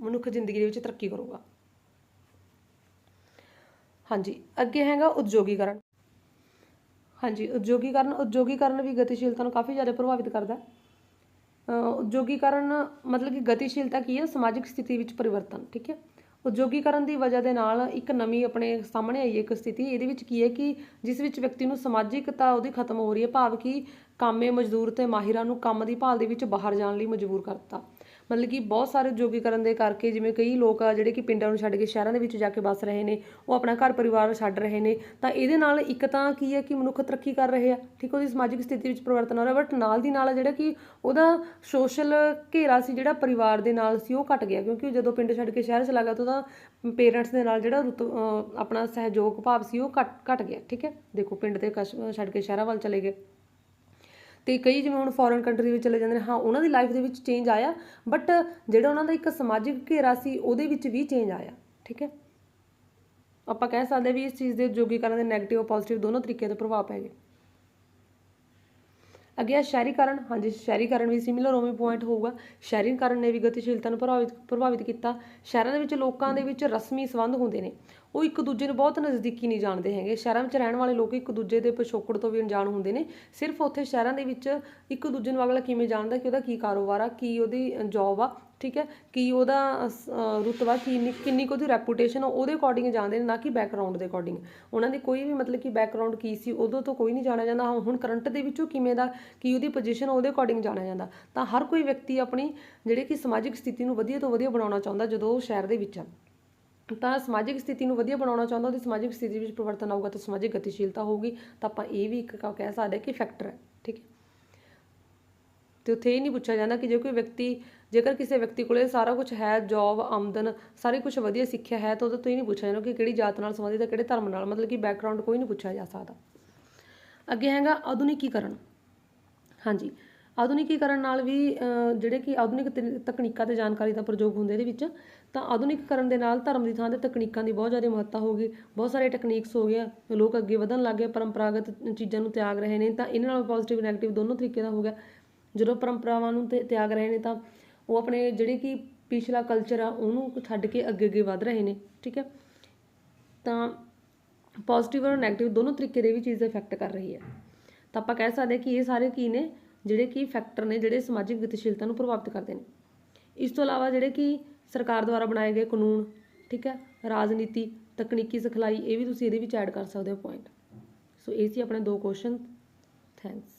ਮਨੁੱਖ ਜ਼ਿੰਦਗੀ ਦੇ ਵਿੱਚ ਤਰੱਕੀ ਕਰੂਗਾ। ਹਾਂਜੀ, ਅੱਗੇ ਹੈਗਾ ਉਦਯੋਗੀਕਰਨ। ਹਾਂਜੀ, ਉਦਯੋਗੀਕਰਨ ਉਦਯੋਗੀਕਰਨ ਵੀ ਗਤੀਸ਼ੀਲਤਾ ਨੂੰ ਕਾਫੀ ਜ਼ਿਆਦਾ ਪ੍ਰਭਾਵਿਤ ਕਰਦਾ ਹੈ। ਉਦਯੋਗੀਕਰਨ ਮਤਲਬ ਕਿ ਗਤੀਸ਼ੀਲਤਾ ਕੀ ਹੈ? ਸਮਾਜਿਕ ਸਥਿਤੀ ਵਿੱਚ ਪਰਿਵਰਤਨ, ਠੀਕ ਹੈ? ਉਦਯੋਗੀਕਰਨ ਦੀ ਵਜ੍ਹਾ ਦੇ ਨਾਲ ਇੱਕ ਨਵੀਂ ਆਪਣੇ ਸਾਹਮਣੇ ਆਈ ਹੈ ਇੱਕ ਸਥਿਤੀ, ਇਹਦੇ ਵਿੱਚ ਕੀ ਹੈ ਕਿ ਜਿਸ ਵਿੱਚ ਵਿਅਕਤੀ ਨੂੰ ਸਮਾਜਿਕਤਾ ਉਹਦੀ ਖਤਮ ਹੋ ਰਹੀ ਹੈ, ਭਾਵ ਕਿ ਕਾਮੇ ਮਜ਼ਦੂਰ ਤੇ ਮਾਹਿਰਾਂ ਨੂੰ ਕੰਮ ਦੀ ਭਾਲ ਦੇ ਵਿੱਚ ਬਾਹਰ ਜਾਣ ਲਈ ਮਜਬੂਰ ਕਰਤਾ। ਮਤਲਬ ਕਿ ਬਹੁਤ ਸਾਰੇ ਉਦਯੋਗੀਕਰਨ ਦੇ ਕਰਕੇ ਜਿਵੇਂ ਕਈ ਲੋਕ ਆ ਜਿਹੜੇ ਕਿ ਪਿੰਡਾਂ ਨੂੰ ਛੱਡ ਕੇ ਸ਼ਹਿਰਾਂ ਦੇ ਵਿੱਚ ਜਾ ਕੇ ਵੱਸ ਰਹੇ ਨੇ, ਉਹ ਆਪਣਾ ਘਰ ਪਰਿਵਾਰ ਛੱਡ ਰਹੇ ਨੇ, ਤਾਂ ਇਹਦੇ ਨਾਲ ਇੱਕ ਤਾਂ ਕੀ ਹੈ ਕਿ ਮਨੁੱਖ ਤਰੱਕੀ ਕਰ ਰਹੇ ਆ, ਠੀਕ ਉਹਦੀ ਸਮਾਜਿਕ ਸਥਿਤੀ ਵਿੱਚ ਪਰਿਵਰਤਨ ਹੋ ਰਿਹਾ, ਬਟ ਨਾਲ ਦੀ ਨਾਲ ਜਿਹੜਾ ਕਿ ਉਹਦਾ ਸੋਸ਼ਲ ਘੇਰਾ ਸੀ ਜਿਹੜਾ ਪਰਿਵਾਰ ਦੇ ਨਾਲ ਸੀ, ਉਹ ਘਟ ਗਿਆ, ਕਿਉਂਕਿ ਜਦੋਂ ਪਿੰਡ ਛੱਡ ਕੇ ਸ਼ਹਿਰ ਚਲਾ ਗਿਆ ਤਾਂ ਉਹਦਾ ਪੇਰੈਂਟਸ ਦੇ ਨਾਲ ਜਿਹੜਾ ਰੁਤ ਆਪਣਾ ਸਹਿਯੋਗ ਭਾਵ ਸੀ ਉਹ ਘਟ ਘਟ ਗਿਆ, ਠੀਕ ਹੈ, ਦੇਖੋ ਪਿੰਡ ਤੇ ਕਸ਼- ਛੱਡ ਕੇ ਸ਼ਹਿਰਾਂ ਵੱਲ ਚਲੇ ਗਏ। ਤੇ ਕਈ ਜਿਵੇਂ ਹੁਣ ਫੋਰਨ ਕੰਟਰੀ ਵਿੱਚ ਚਲੇ ਜਾਂਦੇ ਨੇ, ਹਾਂ, ਉਹਨਾਂ ਦੀ ਲਾਈਫ ਦੇ ਵਿੱਚ ਚੇਂਜ ਆਇਆ ਬਟ ਜਿਹੜਾ ਉਹਨਾਂ ਦਾ ਇੱਕ ਸਮਾਜਿਕ ਘੇਰਾ ਸੀ, ਉਹਦੇ ਵਿੱਚ ਵੀ ਚੇਂਜ ਆਇਆ, ਠੀਕ ਹੈ? ਆਪਾਂ ਕਹਿ ਸਕਦੇ ਹਾਂ ਵੀ ਇਸ ਚੀਜ਼ ਦੇ ਉਦਯੋਗੀਕਰਨ ਦੇ 네ਗੇਟਿਵ ਪੋਜ਼ਿਟਿਵ ਦੋਨੋਂ ਤਰੀਕੇ ਦੇ ਪ੍ਰਭਾਵ ਪੈ ਗਏ। ਅੱਗੇ ਆ ਸ਼ਹਿਰੀਕਰਨ ਹਾਂਜੀ ਸ਼ਹਿਰੀਕਰਨ ਵੀ ਸਿਮਿਲਰ ਉਵੇਂ ਪੁਆਇੰਟ ਹੋਊਗਾ। ਸ਼ਹਿਰੀਕਰਨ ਨੇ ਵੀ ਗਤੀਸ਼ੀਲਤਾ ਨੂੰ ਪ੍ਰਭਾਵਿਤ ਪ੍ਰਭਾਵਿਤ ਕੀਤਾ। ਸ਼ਹਿਰਾਂ ਦੇ ਵਿੱਚ ਲੋਕਾਂ ਦੇ ਵਿੱਚ ਰਸਮੀ ਸੰਬੰਧ ਹੁੰਦੇ ਨੇ। ਉਹ ਇੱਕ ਦੂਜੇ ਨੂੰ ਬਹੁਤ ਨਜ਼ਦੀਕੀ ਨਹੀਂ ਜਾਣਦੇ ਹੈਗੇ। ਸ਼ਹਿਰਾਂ ਵਿੱਚ ਰਹਿਣ ਵਾਲੇ ਲੋਕ ਇੱਕ ਦੂਜੇ ਦੇ ਪਿਛੋਕੜ ਤੋਂ ਵੀ ਅਣਜਾਣ ਹੁੰਦੇ ਨੇ। ਸਿਰਫ ਉੱਥੇ ਸ਼ਹਿਰਾਂ ਦੇ ਵਿੱਚ ਇੱਕ ਦੂਜੇ ਨੂੰ ਅਗਲਾ ਕਿਵੇਂ ਜਾਣਦਾ ਕਿ ਉਹਦਾ ਕੀ ਕਾਰੋਬਾਰ ਆ, ਕੀ ਉਹਦੀ ਜੌਬ ਆ। ਠੀਕ ਹੈ? ਕੀ ਉਹਦਾ ਰੁਤਬਾ ਕੀ ਕਿੰਨੀ ਕੁ ਉਹਦੀ ਰੈਪੂਟੇਸ਼ਨ ਉਹਦੇ ਅਕੋਰਡਿੰਗ ਜਾਣਦੇ ਨੇ ਨਾ ਕਿ ਬੈਕਗ੍ਰਾਉਂਡ ਦੇ ਅਕੋਰਡਿੰਗ ਉਹਨਾਂ ਦੀ ਕੋਈ ਵੀ ਮਤਲਬ ਕਿ ਬੈਕਗ੍ਰਾਉਂਡ ਕੀ ਸੀ ਉਦੋਂ ਤੋਂ ਕੋਈ ਨਹੀਂ ਜਾਣਿਆ ਜਾਂਦਾ। ਹਾਂ, ਹੁਣ ਕਰੰਟ ਦੇ ਵਿੱਚੋਂ ਕਿਵੇਂ ਦਾ ਕੀ ਉਹਦੀ ਪੋਜੀਸ਼ਨ ਉਹਦੇ ਅਕੋਰਡਿੰਗ ਜਾਣਿਆ ਜਾਂਦਾ। ਤਾਂ ਹਰ ਕੋਈ ਵਿਅਕਤੀ ਆਪਣੀ ਜਿਹੜੇ ਕਿ ਸਮਾਜਿਕ ਸਥਿਤੀ ਨੂੰ ਵਧੀਆ ਤੋਂ ਵਧੀਆ ਬਣਾਉਣਾ ਚਾਹੁੰਦਾ ਜਦੋਂ ਉਹ ਸ਼ਹਿਰ ਦੇ ਵਿੱਚ ਆ। ਤਾਂ ਸਮਾਜਿਕ ਸਥਿਤੀ ਨੂੰ ਵਧੀਆ ਬਣਾਉਣਾ ਚਾਹੁੰਦਾ ਉਹਦੀ ਸਮਾਜਿਕ ਸਥਿਤੀ ਵਿੱਚ ਪਰਿਵਰਤਨ ਆਊਗਾ ਤਾਂ ਸਮਾਜਿਕ ਗਤੀਸ਼ੀਲਤਾ ਹੋਊਗੀ। ਤਾਂ ਆਪਾਂ ਇਹ ਵੀ ਇੱਕ ਕਹਿ ਸਕਦੇ ਕਿ ਫੈਕਟਰ ਹੈ ਠੀਕ ਹੈ? ਤੇ ਉੱਥੇ ਇਹ ਨਹੀਂ ਪੁੱਛਿਆ ਜਾਂਦਾ ਕਿ ਜੇ ਕੋਈ ਵਿਅਕਤੀ ਜੇਕਰ ਕਿਸੇ ਵਿਅਕਤੀ ਕੋਲੇ ਸਾਰਾ ਕੁਝ ਹੈ ਜੌਬ ਆਮਦਨ, ਸਾਰੀ ਕੁਝ ਵਧੀਆ ਸਿੱਖਿਆ ਹੈ, ਤਾਂ ਉਹਦੇ ਤੋਂ ਹੀ ਨਹੀਂ ਪੁੱਛਿਆ ਜਾਂਦਾ ਕਿ ਕਿਹੜੀ ਜਾਤ ਨਾਲ ਸੰਬੰਧਿਤ ਹੈ, ਕਿਹੜੇ ਧਰਮ ਨਾਲ, ਮਤਲਬ ਕਿ ਬੈਕਗ੍ਰਾਉਂਡ ਕੋਈ ਨਹੀਂ ਪੁੱਛਿਆ ਜਾ ਸਕਦਾ। ਅੱਗੇ ਹੈਗਾ ਆਧੁਨਿਕੀਕਰਨ। ਹਾਂਜੀ, ਆਧੁਨਿਕੀਕਰਨ ਨਾਲ ਵੀ ਜਿਹੜੇ ਕਿ ਆਧੁਨਿਕ ਤਰੀ- ਤਕਨੀਕਾਂ ਤੇ ਜਾਣਕਾਰੀ ਦਾ ਪ੍ਰਯੋਗ ਹੁੰਦਾ ਇਹਦੇ ਵਿੱਚ, ਤਾਂ ਆਧੁਨਿਕੀਕਰਨ ਦੇ ਨਾਲ ਧਰਮ ਦੀ ਥਾਂ ਤੇ ਤਕਨੀਕਾਂ ਦੀ ਬਹੁਤ ਜ਼ਿਆਦਾ ਮਹੱਤਤਾ ਹੋ ਗਈ, ਬਹੁਤ ਸਾਰੇ ਟੈਕਨੀਕਸ ਹੋ ਗਿਆ ਲੋਕ ਅੱਗੇ ਵਧਣ ਲੱਗ ਗਏ, ਪਰੰਪਰਾਗਤ ਚੀਜ਼ਾਂ ਨੂੰ ਤਿਆਗ ਰਹੇ ਨੇ, ਤਾਂ ਇਹਨਾਂ ਨਾਲ ਪੋਜ਼ਿਟਿਵ ਨੈਗੇਟਿਵ ਦੋਨੋਂ ਤਰੀਕੇ ਦਾ ਹੋ ਗਿਆ। ਜਦੋਂ ਪਰੰਪਰਾਵਾਂ ਨੂੰ ਤਿਆਗ ਰਹੇ ਨੇ, ਤਾਂ ਉਹ ਆਪਣੇ ਜਿਹੜੇ ਕਿ ਪਿਛਲਾ ਕਲਚਰ ਆ, ਉਹਨੂੰ ਛੱਡ ਕੇ ਅੱਗੇ ਅੱਗੇ ਵਧ ਰਹੇ ਨੇ, ਠੀਕ ਹੈ? ਤਾਂ ਪੋਜ਼ਿਟਿਵ ਔਰ ਨੈਗੇਟਿਵ ਦੋਨੋਂ ਤਰੀਕੇ ਦੇ ਵੀ ਚੀਜ਼ ਇਫੈਕਟ ਕਰ ਰਹੀ ਹੈ। ਤਾਂ ਆਪਾਂ ਕਹਿ ਸਕਦੇ ਹਾਂ ਕਿ ਇਹ ਸਾਰੇ ਕੀ ਨੇ, ਜਿਹੜੇ ਕਿ ਫੈਕਟਰ ਨੇ, ਜਿਹੜੇ ਸਮਾਜਿਕ ਗਤੀਸ਼ੀਲਤਾ ਨੂੰ ਪ੍ਰਭਾਵਿਤ ਕਰਦੇ ਨੇ। ਇਸ ਤੋਂ ਇਲਾਵਾ ਜਿਹੜੇ ਕਿ ਸਰਕਾਰ ਦੁਆਰਾ ਬਣਾਏ ਗਏ ਕਾਨੂੰਨ, ਠੀਕ ਹੈ? ਰਾਜਨੀਤੀ, ਤਕਨੀਕੀ ਸਿਖਲਾਈ, ਇਹ ਵੀ ਤੁਸੀਂ ਇਹਦੇ ਵਿੱਚ ਐਡ ਕਰ ਸਕਦੇ ਹੋ ਪੁਆਇੰਟ ਸੋ ਇਹ ਸੀ ਆਪਣੇ ਦੋ ਕੁਐਸਚਨ ਥੈਂਕਸ